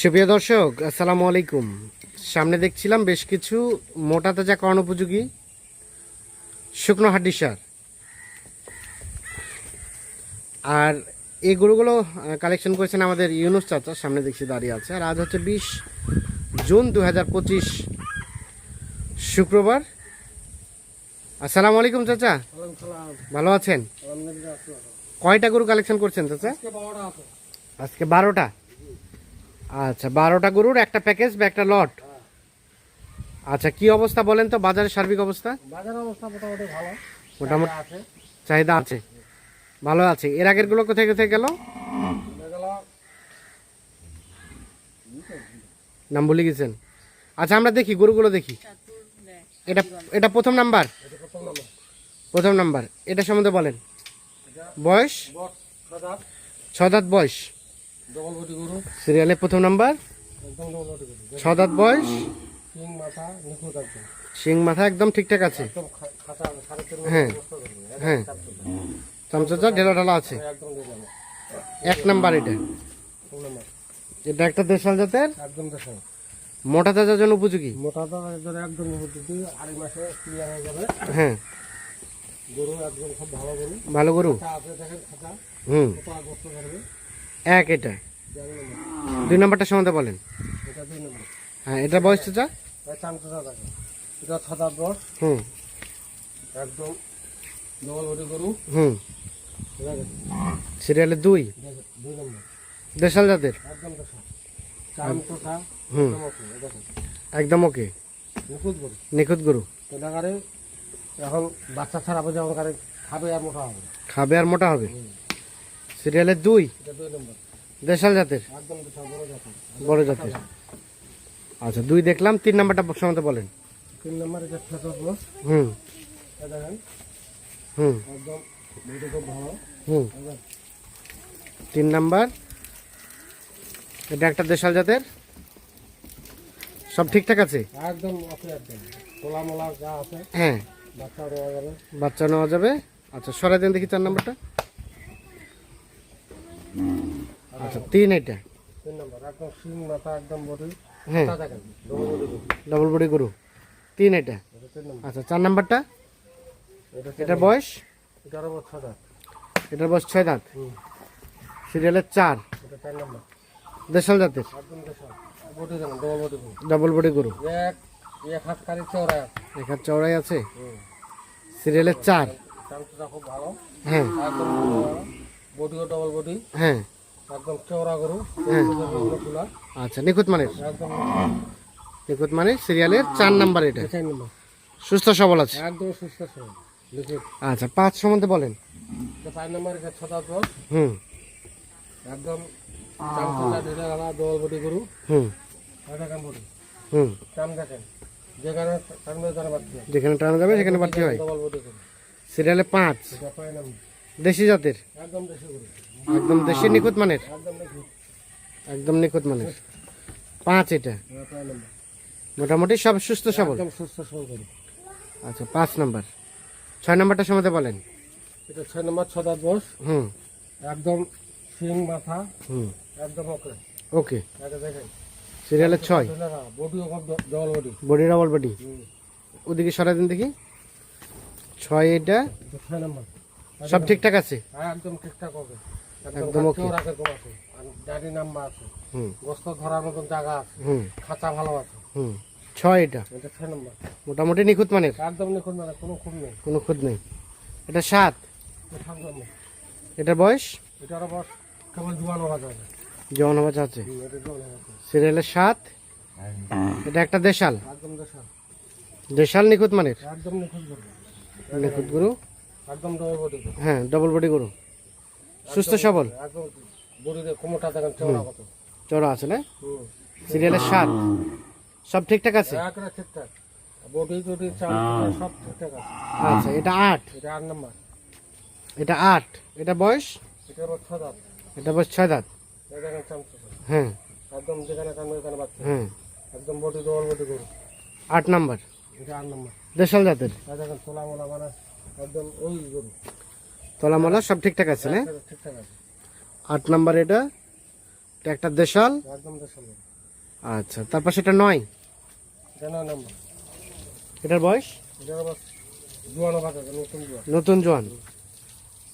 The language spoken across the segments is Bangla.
সুপ্রিয় দর্শক আসসালামু আলাইকুম। সামনে দেখছিলাম বেশ কিছু মোটা তাজা করণ উপযোগী শুকনো হাড্ডি সার। আর এই গরুগুলো কালেকশন করেছেন আমাদের ইউনুস চাচা সামনে দেখছি দাঁড়িয়ে আছে। আর আজ হচ্ছে বিশ জুন দু হাজার পঁচিশ শুক্রবার। আসসালামু আলাইকুম চাচা। ভালো আছেন? কয়টা গরু কালেকশন করছেন চাচা? আজকে বারোটা? আচ্ছা বারোটা গরুর একটা প্যাকেজ বা একটা লট? আচ্ছা কি অবস্থা বলেন তো? বাজারের সার্বিক অবস্থা? বাজার অবস্থা মোটামুটি ভালো। মোটামুটি আছে। চাহিদা আছে। ভালো আছে। এর আগেরগুলো কোথায় কোথায় গেল? নাম ভুলে গেছেন? আচ্ছা আমরা দেখি গরুগুলো দেখি। এটা এটা প্রথম নাম্বার? প্রথম নাম্বার। এটা সম্বন্ধে বলেন। বয়স? বট সদা ছ দাঁত বয়স। সিরিয়ালে প্রথম নাম্বার। একদম ডবল বটি গরু ছ দাঁত বয়স। সিং মাথা একদম শিং মাথা একদম ঠিকঠাক আছে। হ্যাঁ। হ্যাঁ। চামচা ঢেলা ঢালা আছে। এক নাম্বার এটা। এটা একটা দেশাল জাতের? একদম মোটা তাজার জন্য উপযোগী? মোটা তো একদম একদম যদি আড়াই মাসে ক্লিয়ার হয়ে যাবে। হ্যাঁ। গরু একদম খুব ভালো গরু। ভালো গরু? আছে দেখেন খাঁচা। হুম। এক এটা। দুই নাম্বারটা সম্বন্ধে বলেন। এটা দুই নম্বর। হ্যাঁ এটা বয়স চাচা এটা হুম। একদম গরু। হুম। সিরিয়ালে দুই? দুই নম্বর। দেশাল জাতের? হুম। একদম ওকে, একদম ওকে। নিখুঁত গরু। নিখুঁত গরু? এখন বাচ্চা কারে খাবে আর মোটা হবে। খাবে আর মোটা হবে? সিরিয়ালে দুই? দেশাল জাতের? বড় জাতের। আচ্ছা দুই দেখলাম তিন নাম্বারটা সম্বন্ধে বলেন। তিন নম্বর এটা হুম। হুম। হুম তিন নাম্বার। এটা একটা দেশাল জাতের? সব ঠিকঠাক আছে? একদম হ্যাঁ। বাচ্চা নেওয়া যাবে। আচ্ছা সরাই দেন দেখি চার নাম্বারটা। আচ্ছা তিন এটা? তিন নম্বর একদম সিং মাথা একদম বডি হ্যাঁ। ডবল বডি গরু। ডবল বডি গরু। তিন এটা? আচ্ছা চার নাম্বারটা? এটা এটার বয়স এটার আবার এটার বয়স ছয় দাঁত? সিরিয়ালের চার? এটা চার নম্বর। দেশাল জাতের? ডবল বডি গরু ডবল বডি গরু। এক এক হাত চওড়াই আছে। সিরিয়ালের চার? চামচটা খুব ভালো। হ্যাঁ। বডিও ডবল বডি। হ্যাঁ। একদম গরু হ্যাঁ। আচ্ছা নিখুঁত মানের? নিখুঁত মানে সিরিয়ালের চার নাম্বার এটা। সুস্থ সবল আছে? একদম সুস্থ সবল আচ্ছা পাঁচ সম্বন্ধে বলেন। নম্বর ছটা দশ হুম। একদম বডি গরু। হুম। দেখেন হুম। চাম দেখেন। যেখানে যেখানে টানা যাবে সেখানে বাড়তি হয়। সিরিয়ালে পাঁচ। দেশি জাতের? একদম দেশি একদম দেশি নিখুঁত মানের? একদম নিখুঁত। মানের। পাঁচ এটা? এটা মোটামুটি সব সুস্থ সবল? সুস্থ সবল আচ্ছা পাঁচ নাম্বার। ছয় নাম্বারটা সম্বন্ধে বলেন। এটা ছয় নম্বর ছটা দশ হুম। একদম সিং মাথা। হুম। একদম ওকে। ওকে দেখেন। সিরিয়ালে ছয়? Body body. Double body? ওদিকে সরাই দিন দেখি। ছয় এটা ছয় নম্বর। সব ঠিকঠাক আছে? হ্যাঁ একদম ঠিকঠাক হবে। একদম ওকে। রাখে আছে গাড়ি নাম্বার আছে। হুম। গোস্ত ধরার মতন জায়গা আছে হুম। খাঁচা ভালো আছে। হুম। ছয় এটা? এটা ছয় নম্বর মোটামুটি নিখুঁত মানের? একদম নিখুঁত মানে কোনো খুব নেই। কোনো খুঁত নেই। এটা সাত? এটার বয়স? এটার আবার কেবল জোয়ানো হওয়া যাবে জোয়ানো হওয়া যাবে সিরিয়ালের সাত? এটা একটা দেশাল? দেশাল। নিখুঁত মানের? একদম নিখুঁত নিখুঁত গরু? একদম ডবল বডি হ্যাঁ ডবল বডি গরু। সুস্থ সবল। একদম বডিতে কোমরটা দেখেন চওড়া কত। চড়া আছে না? হুম। সিরিয়ালের সাত। সব ঠিকঠাক আছে? ঠিকঠাক। বডি টডি চাল সব ঠিকঠাক আছে। আচ্ছা এটা আট। এটা আট নম্বর। এটা আট। এটা বয়স? এটা আবার ছ দাঁত। এটা বয়স ছয় দাঁত। হ্যাঁ। একদম যেখানে কানবে ওখানে বাচ্চা। হ্যাঁ। একদম বডি ডবল বডি করু আট নাম্বার। এটা আট নম্বর। দেশাল জাতের। দেখেন তোলা মোলা মানে একদম ওই গরু তলামলা সব ঠিকঠাক আছে না? ঠিকঠাক আছে। আট নাম্বার এটা? একটা দেশাল? একদম দেশাল আচ্ছা তারপর সেটা নয়? এটা নয় এটার বয়স? জোয়ানো নতুন জোয়ান।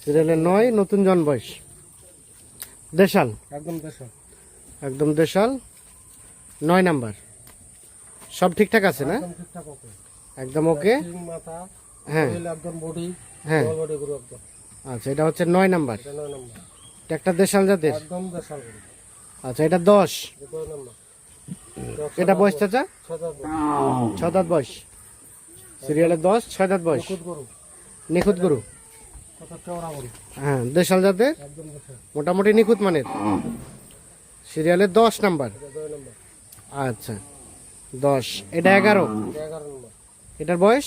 সিরিয়ালের নয় নতুন জন বয়স। দেশাল? একদম দেশাল। একদম দেশাল। নয় নাম্বার। সব ঠিকঠাক আছে না? একদম ওকে। মাথা হ্যাঁ। একদম বডি হ্যাঁ। বডি গরু একদম। আচ্ছা এটা হচ্ছে নয় নাম্বার। এটা নয় নম্বর। একটা দেশাল জাতের? একদম দেশাল আচ্ছা এটা দশ। এটা নম্বর। এটা বয়স চাচা? ছটা ছ দাঁত বয়স। সিরিয়ালের দশ ছয় দাঁত বয়স। নিখুঁত গরু। হ্যাঁ দেশাল জাতের? মোটামুটি নিখুঁত মানের। সিরিয়ালের দশ নাম্বার। নম্বর। আচ্ছা দশ। এটা এগারো। এগারো নম্বর। এটার বয়স?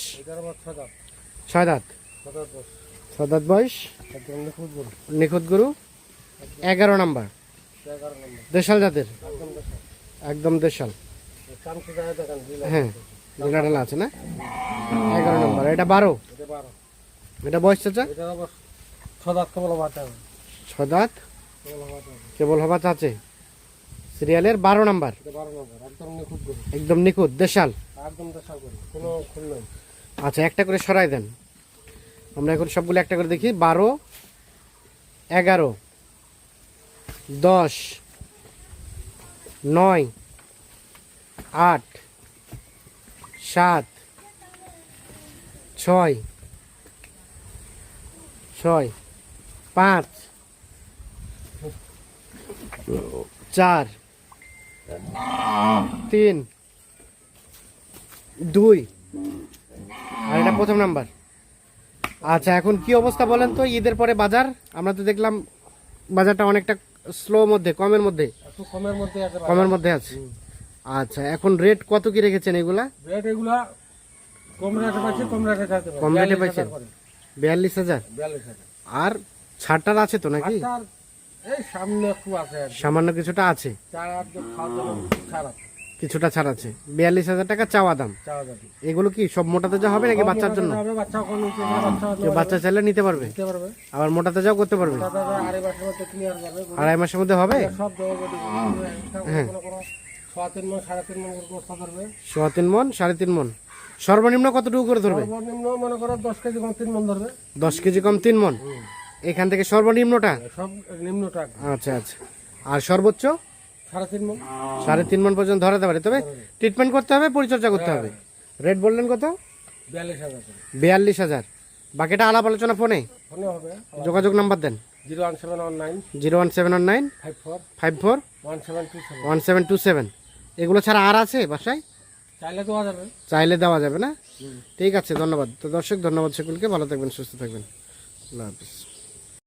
ছয় দাঁত ছয় দাঁত বয়স? নিখুঁত গরু? এগারো নাম্বার। দেশাল জাতের? একদম দেশাল। হ্যাঁ ঢিলাঢালা আছে না? এগারো নাম্বার। এটা বারো? এটা বয়স চাচা? ছয় দাঁত? কেবল হবা চাচে? সিরিয়ালের বারো নাম্বার। একদম নিখুঁত দেশাল। একদম দেশাল কোনো আচ্ছা একটা করে সরাই দেন। আমরা এখন সবগুলো একটা করে দেখি। বারো, এগারো, দশ, নয়, আট, সাত, ছয় ছয়, পাঁচ, চার, তিন, দুই আর এটা প্রথম নাম্বার। আচ্ছা এখন কি অবস্থা বলেন তো? ঈদের পরে বাজার? আমরা তো দেখলাম বাজারটা অনেকটা স্লো মধ্যে কমের মধ্যে। কমের মধ্যে আছে কমের মধ্যে আছে। আচ্ছা এখন রেট কত কি রেখেছেন এগুলা? রেট এগুলা কম রেটে পাচ্ছি কম রেটে চাইতে কম রেটে পাইছেন? বিয়াল্লিশ হাজার? আর ছাড়টার আছে তো নাকি? এই সামনে একটু আছে সামান্য কিছুটা ছাড় আছে কিছুটা ছাড় আছে। বিয়াল্লিশ হাজার টাকা চাওয়া দাম। এগুলো কি সব মোটাতে যা হবে নাকি বাচ্চার জন্য? বাচ্চা চাইলে নিতে পারবে। আবার মোটাতে যাও করতে পারবে। আড়াই মাসের মধ্যে হবে? ছ তিন সোয়া মন সাড়ে তিন মন। সর্বনিম্ন কতটুকু করে ধরবে? মনে করো দশ কেজি কম তিন মন ধরবে। দশ কেজি কম তিন এখান থেকে সর্বনিম্নটা? নিম্নটা। আচ্ছা আচ্ছা। আর সর্বোচ্চ? সাড়ে তিন মন। মন পর্যন্ত ধরাতে পারে। তবে ট্রিটমেন্ট করতে হবে পরিচর্যা করতে হবে। রেট বললেন কত? বিয়াল্লিশ হাজার বাকিটা আলাপ আলোচনা ফোনে? ফোনে যোগাযোগ নাম্বার দেন। Zero one seven one nine zero one seven one nine five four five four one seven two seven. One seven two seven. এগুলো ছাড়া আর আছে বাসায়? চাইলে দেওয়া যাবে। চাইলে দেওয়া যাবে না? ঠিক আছে ধন্যবাদ। তো দর্শক ধন্যবাদ সকলকে। ভালো থাকবেন সুস্থ থাকবেন। আল্লাহ হাফিজ।